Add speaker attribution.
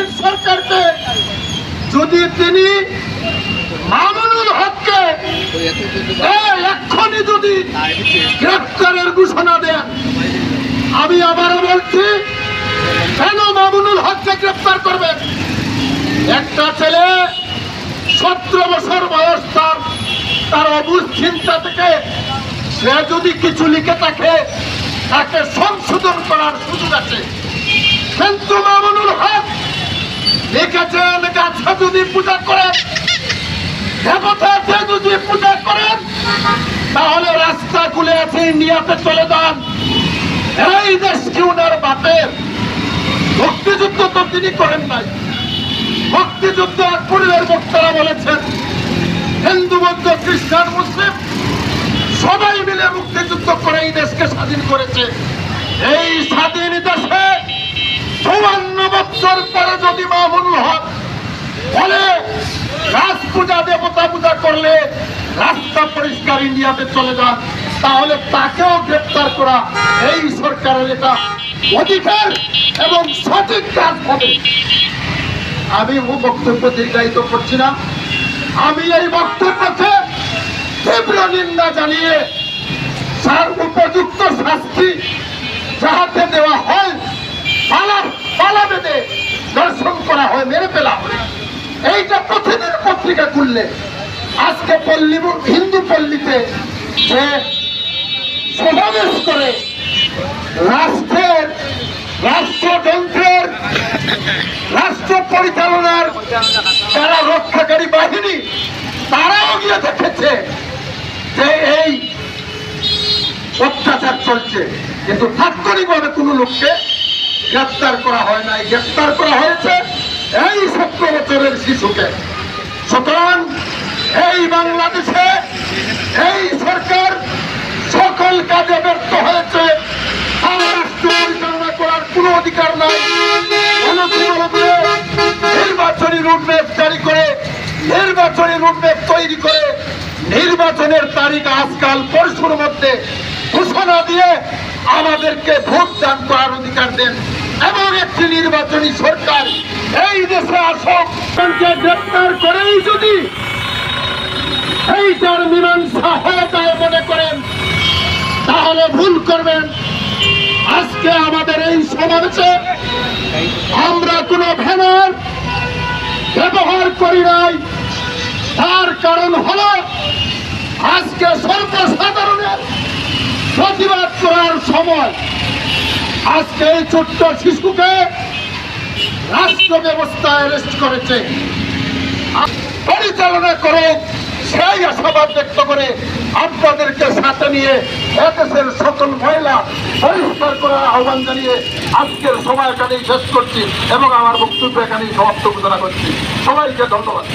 Speaker 1: তৎকালীন সরকারকে যদি তিনি মামুনুল হককে এক্ষুনি যদি গ্রেফতারের ঘোষণা দেন, আমি আবারও বলছি, কেন মামুনুল হককে গ্রেফতার করবেন? একটা ছেলে সতেরো বছর বয়স, তার তার অবুঝ চিন্তা থেকে সে যদি কিছু লিখে থাকে তাকে সংশোধন করার সুযোগ আছে কিন্তু মামুনুল হক লিখেছেন গাছে যদি পূজা করেন দেবতাকে যদি পূজা করেন তাহলে রাস্তা খুলে আছে ইন্ডিয়াতে চলে যান। এই দেশ কি উনার বাপের? মুক্তিযুদ্ধ তো তিনি করেন নাই। মুক্তিযুদ্ধ আকবরের বক্তারা বলেছেন, হিন্দু বৌদ্ধ, খ্রিস্টান, মুসলিম, সবাই মিলে মুক্তিযুদ্ধ করে এই দেশকে স্বাধীন করেছে। এই স্বাধীন দেশে চুয়ান্ন বছর পরে যদি মামুনুল হক বলে রাজ পূজা দেবতা পূজা করলে পরিষ্কার ইন্ডিয়াতে চলে যান, তাহলে তাকেও গ্রেপ্তার করা এই সরকারের এটা অধিকার এবং সঠিক কাজ হবে। আমি বক্তব্য দীর্ঘায়িত করছি না। আমি এই বক্তব্যকে তীব্র নিন্দা জানিয়ে তার উপযুক্ত শাস্তি যাহাতে দেওয়া হয়, পালা পালা বেঁধে দর্শন করা হয়, মেরে ফেলা এইটা প্রতিদিন পত্রিকা খুললে। আজকে পল্লী হিন্দু পল্লীতে যে সমাবেশ করে রাষ্ট্রের, রাষ্ট্রযন্ত্রের, রাষ্ট্র পরিচালনার যারা রক্ষাকারী বাহিনী, তারাও গিয়ে দেখেছে যে এই অত্যাচার চলছে। কিন্তু তাৎক্ষণিকভাবে কোনো লোককে গ্রেপ্তার করা হয় নাই। গ্রেপ্তার করা হয়েছে এই সত্তর বছরের শিশুকে। সুতরাং বাংলাদেশে এই সরকার সকল কাজে ব্যর্থ হয়েছে। আর রাষ্ট্র পরিচালনা করার কোনো অধিকার নাই। নির্বাচনী রুটম্যাপ জারি করে, নির্বাচনী রুটম্যাপ তৈরি করে, নির্বাচনের তারিখ আজকাল পরশুর মধ্যে ঘোষণা দিয়ে আমাদেরকে ভোট দান করার অধিকার দেন। এবং একটি নির্বাচনী সরকার এই দেশে আসক। গ্রেপ্তার করেই যদি এইটার মীমাংসা হয়ে যায় মনে করেন, তাহলে ভুল করবেন। আজকে আমাদের এই সমাবেশে আমরা কোনো ভ্যানার ব্যবহার করি নাই। তার কারণ হলো, আজকে সর্বসাধারণের প্রতিবাদ করার সময় আজকে এই ছোট্ট শিশুকে রাষ্ট্র ব্যবস্থা অ্যারেস্ট করেছে। পরিচালনা করে। সেই আশাবাদ ব্যক্ত করে আপনাদেরকে সাথে নিয়ে এদেশের সকল মহিলা পরিষ্কার করার আহ্বান জানিয়ে আজকের সময় এখানেই শেষ করছি এবং আমার বক্তব্য এখানেই সমাপ্ত ঘোষণা করছি। সবাইকে ধন্যবাদ।